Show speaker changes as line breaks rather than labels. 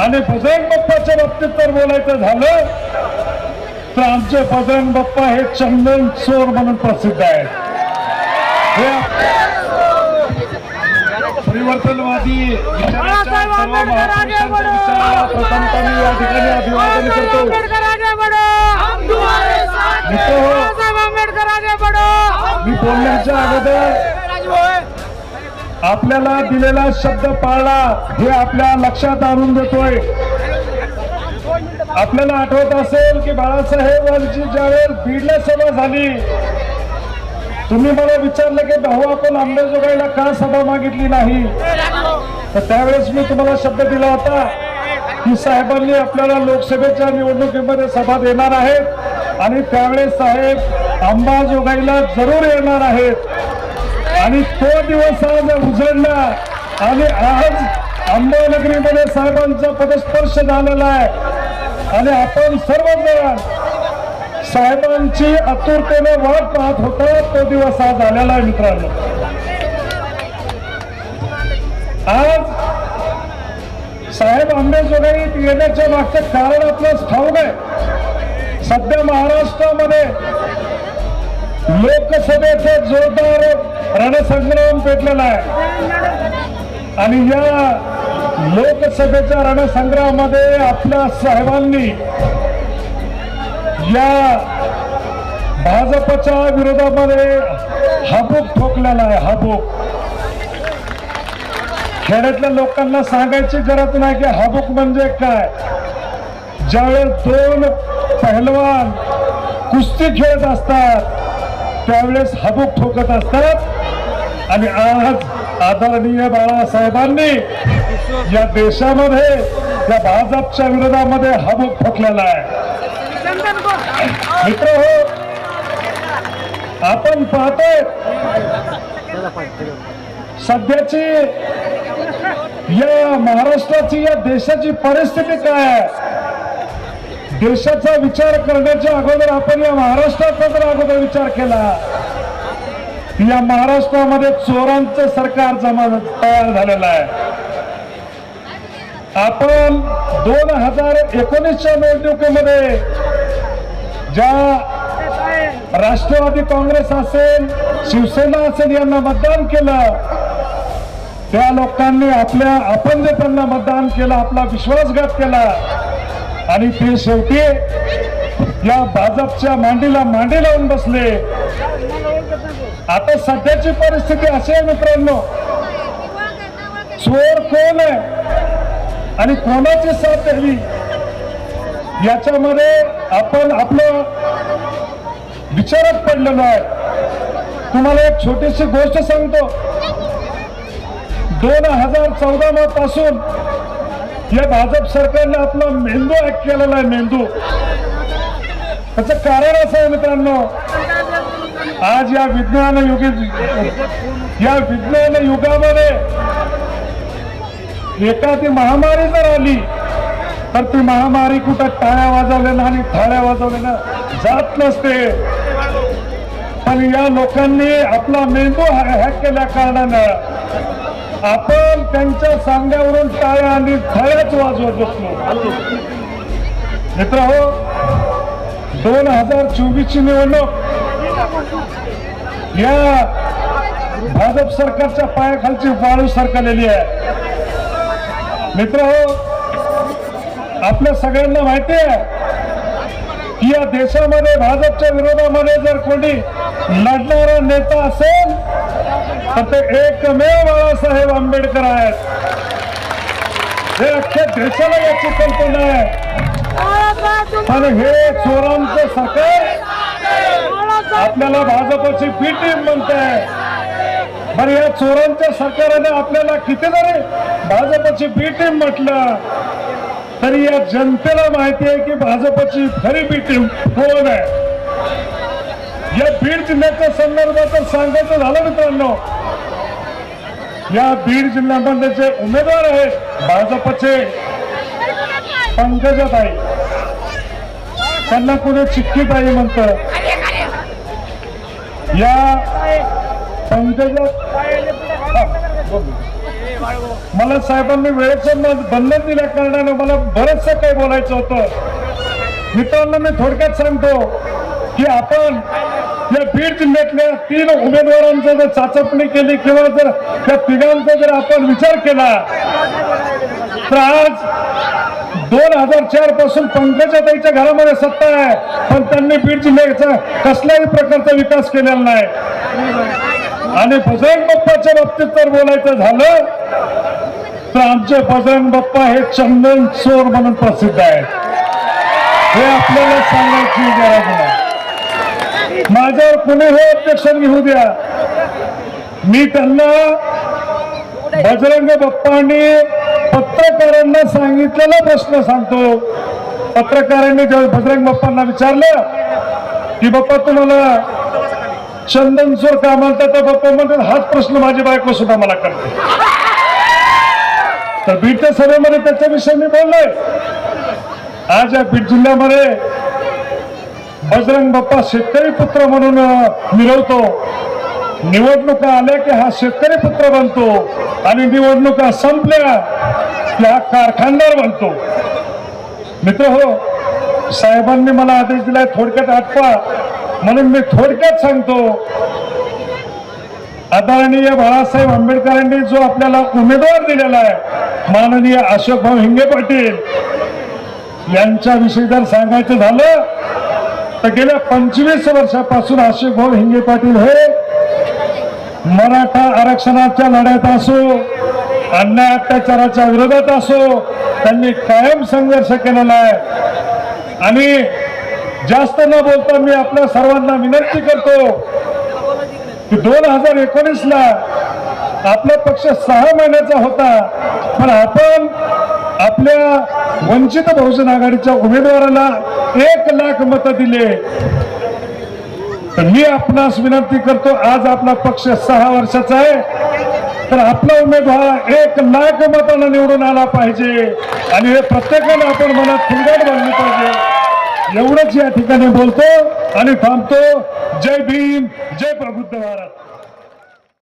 आणि बजरंग बाप्पाच्या बाबतीत तर बोलायचं झालं तर आमचे बजरंग बाप्पा हे चंदन चोर म्हणून प्रसिद्ध आहेत. हे परिवर्तनवादी विचाराच्या सर्व महापुरुषांच्या विचाराला प्रथमतः मी या ठिकाणी अभिवादन करतो. हो, मी बोलण्याच्या अगोदर आपल्याला दिलेला शब्द पाळला हे आपल्या लक्षात आणून देतोय. आपल्याला आठवत असेल की बाळासाहेबांची ज्यावेळेस बीडला सभा झाली तुम्ही मला विचारलं की भाऊ आपण अंबाजोगाईला का सभा मागितली नाही? तर त्यावेळेस मी तुम्हाला शब्द दिला होता की साहेबांनी आपल्याला लोकसभेच्या निवडणुकीमध्ये सभा देणार आहेत आणि त्यावेळेस साहेब अंबाजोगाईला जरूर येणार आहेत. आणि तो दिवस आज उजळला. आणि आज अंबानगरीमध्ये साहेबांचा पदस्पर्श झालेला आहे. आणि आपण सर्वजण साहेबांची आतुरतेने वाट पाहत होता. तो दिवस आज आलेला आहे मित्रांनो. आज साहेब आंबेजोगाईत येण्याच्या मागचं कारण आपल्यास ठाऊक आहे. सध्या महाराष्ट्रामध्ये लोकसभेचे जोरदार रणसंग्राम पेटलेला आहे. आणि या लोकसभेच्या रणसंग्रामामध्ये आपल्या साहेबांनी या भाजपच्या विरोधामध्ये हाबूक ठोकलेला आहे हाबूक खेड्यातल्या लोकांना सांगायची गरज नाही की हाबूक म्हणजे काय. ज्यावेळेस दोन पहलवान कुस्ती खेळत असतात त्यावेळेस हाबूक ठोकत असतात. आणि आज आदरणीय बाळासाहेबांनी या देशामध्ये या भाजपच्या विरोधामध्ये हाबूक ठोकलेला आहे. मित्र हो आपण पाहतोय सध्याची या महाराष्ट्राची या देशाची परिस्थिती काय आहे? देशाचा विचार करण्याच्या अगोदर आपण या महाराष्ट्राचा जर अगोदर विचार केला या महाराष्ट्रामध्ये चोरांचं सरकार जमा तयार झालेलं आहे. आपण दोन हजार एकोणीसच्या निवडणुकीमध्ये ज्या राष्ट्रवादी काँग्रेस असेल शिवसेना असेल यांना मतदान केलं त्या लोकांनी आपल्या आपण जे त्यांना मतदान केलं आपला विश्वासघात केला. आणि ते शेवटी या भाजपच्या मांडीला मांडी लावून बसले. आता सध्याची परिस्थिती अशी आहे मित्रांनो. चोर कोण आहे? आणि कोणाची साथ द्यावी याच्यामध्ये आपण आपलं विचारात पडलेलो आहे. तुम्हाला एक छोटीशी गोष्ट सांगतो. दोन हजार चौदा पासून या भाजप सरकारने आपला मेंदू ऍक्ट केलेला आहे मेंदू. त्याचं कारण असं आहे मित्रांनो. आज या विज्ञान युगी या विज्ञान युगामध्ये एखादी महामारी जर आली तर ती महामारी कुठं टाळ्या वाजवल्यानं आणि थाळ्या वाजवल्यानं जात नसते. पण या लोकांनी आपला मेंदू हॅक केल्या कारणानं आपण त्यांच्या सांग्यावरून टाळ्या आणि थाळ्याच वाजवत बसलो. मित्र हो दोन हजार चोवीसची निवडणूक या भाजप सरकारच्या पायाखालची वाळू सरकलेली आहे. मित्र हो आपल्या सगळ्यांना माहिती आहे की या देशामध्ये भाजपच्या विरोधामध्ये जर कोणी लढणारा नेता असेल तर ते एकमेव बाळासाहेब आंबेडकर आहेत. हे अख्ख्या देशाला याची कल्पना आहे. पण हे चोरांचं सरकार आपल्याला भाजपची बी टीम म्हणताय बरं या चोरांच्या सरकारने आपल्याला किती जरी भाजपची बी टीम म्हटलं. तरी या जनतेला माहिती आहे की भाजपची खरी बी टीम कोण आहे? या बीड जिल्ह्याच्या संदर्भात सांगायचं झालं मित्रांनो. या बीड जिल्ह्यामध्ये जे उमेदवार आहेत भाजपचे पंकजाताई. त्यांना कुणी चिक्कीताई म्हणतं. या पंकज मला साहेबांनी वेळेचं बंधन दिल्या कारणानं मला बरंचसं काही बोलायचं होतं. मित्रांनो मी थोडक्यात सांगतो की आपण या बीड जिल्ह्यातल्या तीन उमेदवारांचं जर चाचपणी केली किंवा जर त्या तिघांचा जर आपण विचार केला तर आज दोन हजार चारपासून पंकजाताईच्या घरामध्ये सत्ता आहे. पण त्यांनी बीड जिल्ह्याचा कसल्याही प्रकारचा विकास केलेला नाही. आणि बजरंग बाप्पाच्या बाबतीत जर बोलायचं झालं तर आमचे बजरंग बाप्पा हे चंदन चोर म्हणून प्रसिद्ध आहेत. हे आपल्याला सांगायची गरज नाही. माझ्यावर कुणीही ऑब्जेक्शन घेऊ द्या. मी त्यांना बजरंग बाप्पांनी पत्रकारांना सांगितलेला प्रश्न सांगतो. पत्रकारांनी ज्यावेळी बजरंग बाप्पांना विचारलं की बाप्पा तुम्हाला चंदनचोर का म्हणतात तर बाप्पा म्हणतात हाच प्रश्न माझी बायको सुद्धा मला करते. तर बीडच्या सभेमध्ये त्याच्याविषयी मी बोललोय. आज या बीड जिल्ह्यामध्ये बजरंग बाप्पा शेतकरी पुत्र म्हणून अं, मिरवतो. निवडणुका आल्या की हा शेतकरी पुत्र बनतो. आणि निवडणुका संपल्या कारखानदार बनतो मित्र हो साहेबांनी मला आदेश दिलाय थोडक्यात आठवा म्हणून मी थोडक्यात सांगतो आदरणीय बाळासाहेब आंबेडकरांनी जो आपल्याला उमेदवार दिलेला आहे माननीय अशोकभाऊ हिंगे पाटील यांच्याविषयी जर सांगायचं झालं तर गेल्या पंचवीस वर्षापासून अशोक भाऊ हिंगे पाटील हे मराठा आरक्षणाच्या लढ्यात असो अन्याय अत्याचाराच्या विरोधात असो त्यांनी कायम संघर्ष केलेला आहे. आणि जास्त न बोलता मी आपल्या सर्वांना विनंती करतो की दोन हजार एकोणीस ला आपला पक्ष सहा महिन्याचा होता पण आपण आपल्या वंचित बहुजन आघाडीच्या उमेदवाराला एक लाख मतं दिले. तर मी आपणास विनंती करतो आज आपला पक्ष सहा वर्षाचा आहे. तर आपला उमेदवार एक लाख मतानं निवडून आला पाहिजे. आणि हे प्रत्येकाने आपण मनात फुलगाड बांधली पाहिजे. एवढंच या ठिकाणी बोलतो आणि थांबतो. जय भीम जय प्रबुद्ध भारत.